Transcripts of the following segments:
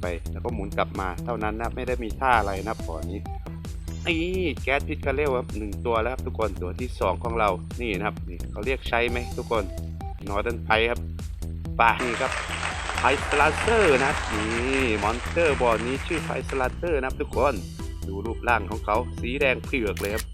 ไป แล้วก็หมุนกลับมาเท่านั้นนะไม่ได้มีท่าอะไรนะบ่อนี้นี่แก๊สพิษคาเรลครับหนึ่งตัวแล้วครับทุกคนตัวที่สองของเรานี่นะครับนี่เขาเรียกใช้ไหมทุกคนนอร์ด n นไพครับปานี่ครับไพสลาเซอร์นะนี่มอนสเตอร์บ่อนี้ชื่อไพสลาเซอร์นะครับทุกคน ดูรูปร่างของเขาสีแดงเผือกเลยครับ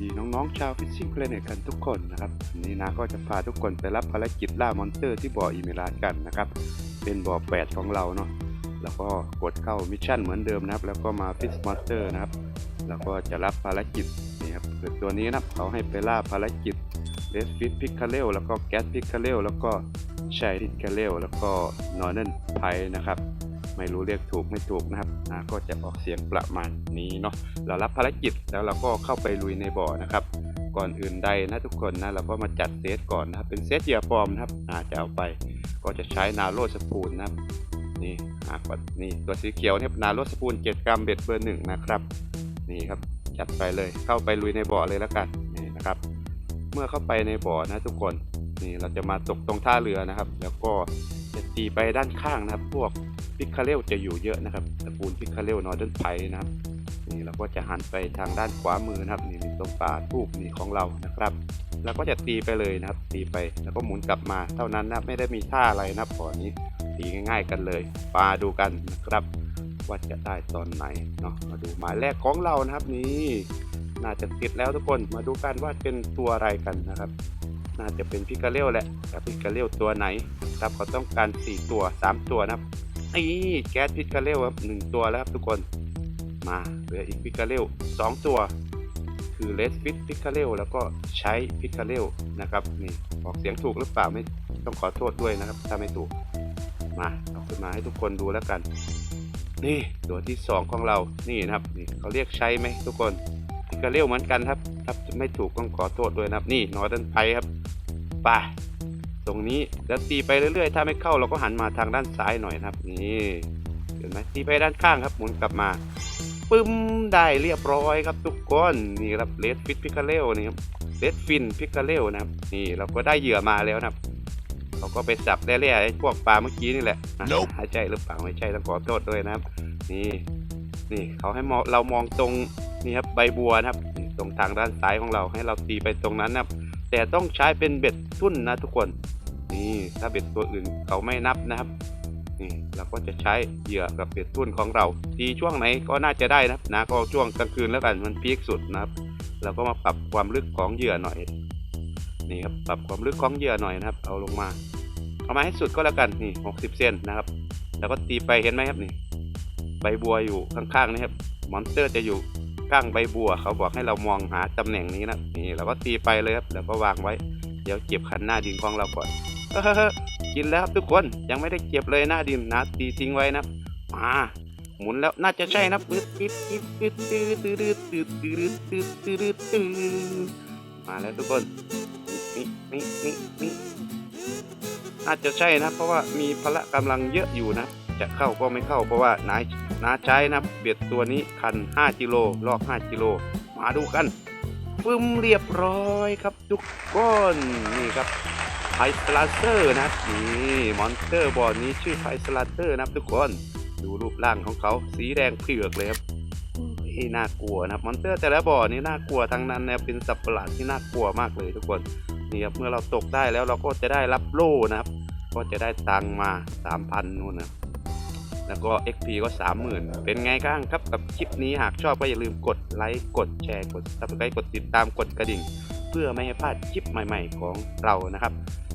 ดีน้องๆชาว Fishing Planet กันทุกคนนะครับวันนี้นะก็จะพาทุกคนไปรับภารกิจล่ามอนสเตอร์ที่บ่ออีเมลาดกันนะครับ เป็นบ่อแปดของเราเนาะแล้วก็กดเข้ามิชชั่นเหมือนเดิมนะครับ แล้วก็มาฟิชมอนสเตอร์นะครับ แล้วก็จะรับภารกิจนี่ครับเกิดตัวนี้นะครับเขาให้ไปล่าภารกิจเลสฟิตพิคาเลแล้วก็แก๊สพิคาเลแล้วก็ชัยพิคาเลลแล้วก็นอร์เนนไพนะครับ ไม่รู้เรียกถูกไม่ถูกนะครับนะก็จะออกเสียงประมาณนี้เนาะเรารับภารกิจแล้วเราก็เข้าไปลุยในบ่อนะครับ ก่อนอื่นใดนะทุกคนนะเราก็มาจัดเซตก่อนนะครับเป็นเซตเหยื่อปลอมนะครับอาจะเอาไปก็จะใช้นาโรสปูนนะครับนี่อ่ากดนี่ตัวสีเขียวเนี่ยนาโรสปูน7กรัมเบ็ดเบอร์หนึ่งนะครับนี่ครับจัดไปเลยเข้าไปลุยในบ่อเลยแล้วกันนี่นะครับ เมื่อเข้าไปในบ่อนะทุกคนนี่เราจะมาตกตรงท่าเรือนะครับ แล้วก็ จะตีไปด้านข้างนะครับ พวกพิคาเรลจะอยู่เยอะนะครับตระกูลพิคาเรลนอร์เดนไพนะครับนี่เราก็จะหันไปทางด้านขวามือนะครับนี่ตรงป่าทูบนี่ของเรานะครับเราก็จะตีไปเลยนะครับ ตีไปแล้วก็หมุนกลับมาเท่านั้นนะไม่ได้มีท่าอะไรนะครับบ่อนี้ตีง่าย ๆ กันเลยปาดูกันนะครับ ว่าจะได้ตอนไหนเนาะมาดูหมายแรกของเรานะครับนี่น่าจะติดแล้วทุกคนมาดูกันว่าเป็นตัวอะไรกันนะครับ น่าจะเป็นพิกาเรลแหละแต่พิกาเรลตัวไหนครับเขาต้องการ 4 ตัว 3 ตัวนะครับนี่แก๊สพิกาเรลครับหนึ่งตัวแล้วครับทุกคนมาเหลืออีกพิกาเรลสองตัว คือเลสฟิตพิกาเรลแล้วก็ใช้พิกาเรลนะครับนี่ออกเสียงถูกหรือเปล่าไม่ต้องขอโทษด้วยนะครับ ถ้าไม่ถูกมาเอาขึ้นมาให้ทุกคนดูแล้วกัน นี่ตัวที่สองของเรานี่นะครับนี่เขาเรียกใช้ไหมทุกคนพิกาเรลเหมือนกันครับ ถ้าไม่ถูกต้องขอโทษด้วยนะครับนี่นอร์ด n นไพครับไปตรงนี้แล้วตีไปเรื่อยๆ ถ้าไม่เข้าเราก็หันมาทางด้านซ้ายหน่อยนะครับนี่เห็นไหมตีไปด้านข้างครับหมุนกลับมาปึ้มได้เรียบร้อยครับทุกคนนี่ครับเลดฟิตพิคาเรลนี่ครับเลดฟินพิคาเรลนะครับนี่เราก็ได้เหยื่อมาแล้วนะครับเขาก็ไปสับแร่ๆไอ้พวกปลาเมื่อกี้นี่แหละอะ Nope ใช่หรือเปล่าไม่ใช่ต้องขอโทษด้วยนะครับ นี่นี่เขาให้มองเรามองตรงนี่ครับใบบัวนะครับนี่ ตรงทางด้านซ้ายของเราให้เราตีไปตรงนั้นนะครับ แต่ต้องใช้เป็นเบ็ดทุ่นนะทุกคน นี่ถ้าเบ็ดตัวอื่นเขาไม่นับนะครับ นี่เราก็จะใช้เหยื่อกับเบ็ดทุ่นของเรา ตีช่วงไหนก็น่าจะได้นะครับนะก็ช่วงกลางคืนแล้วกันมันพีคสุดนะครับ เราก็มาปรับความลึกของเหยื่อหน่อย นี่ครับปรับความลึกของเหยื่อหน่อยนะครับ เอาลงมาเอามาให้สุดก็แล้วกันนี่ 60 เซนนะครับ แล้วก็ตีไปเห็นไหมครับนี่ ใบบัวอยู่ข้างๆนี่ครับ มอนสเตอร์จะอยู่ ก้างใบบัว เขาบอกให้เรามองหาตำแหน่งนี้นะนี่เราก็ตีไปเลยครับแล้วก็วางไว้ เดี๋ยวเก็บคันหน้าดินของเราก่อนกินแล้วทุกคนยังไม่ได้เก็บเลยหน้าดินนะตีทิ้งไว้นะมาหมุนแล้วน่าจะใช่นะปึ๊ดปึ๊ดปึ๊ดปึ๊ดตืดตืดตืดตืดตืดตืดตืดมาแล้วทุกคนนี่นี่นี่นี่น่าจะใช่นะ เพราะว่ามีพละกำลังเยอะอยู่นะ จะเข้าก็ไม่เข้าเพราะว่านาย นาใช้นะเบ็ดตัวนี้คัน 5กิโลลอก 5กิโลมาดูกันปึ้มเรียบร้อยครับทุกคนนี่ครับไพสลาเซอร์นะนี่มอนสเตอร์บอร์นี้ชื่อไพสลาเซอร์นะครับทุกคนดูรูปร่างของเขาสีแดงเผือกเลยครับเฮ้ยน่ากลัวนะครับมอนสเตอร์แต่ละบ่อนี้น่ากลัวทั้งนั้นนะเป็นสัตว์ประหลาดที่น่ากลัวมากเลยทุกคนนี่ครับเมื่อเราตกได้แล้วเราก็จะได้รับโล่นะครับ ก็จะได้ตังมา3,000นู่นนะ แล้วก็ XP ก็ 30,000 เป็นไงบ้างครับกับคลิปนี้หากชอบก็อย่าลืมกดไลค์กดแชร์กด subscribe กดติดตามกดกระดิ่ง เพื่อไม่ให้พลาดคลิปใหม่ ๆ ของเรานะครับ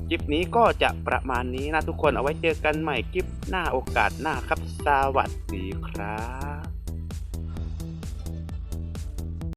คลิปนี้ก็จะประมาณนี้นะทุกคนเอาไว้เจอกันใหม่คลิปหน้าโอกาสหน้าครับสวัสดีครับ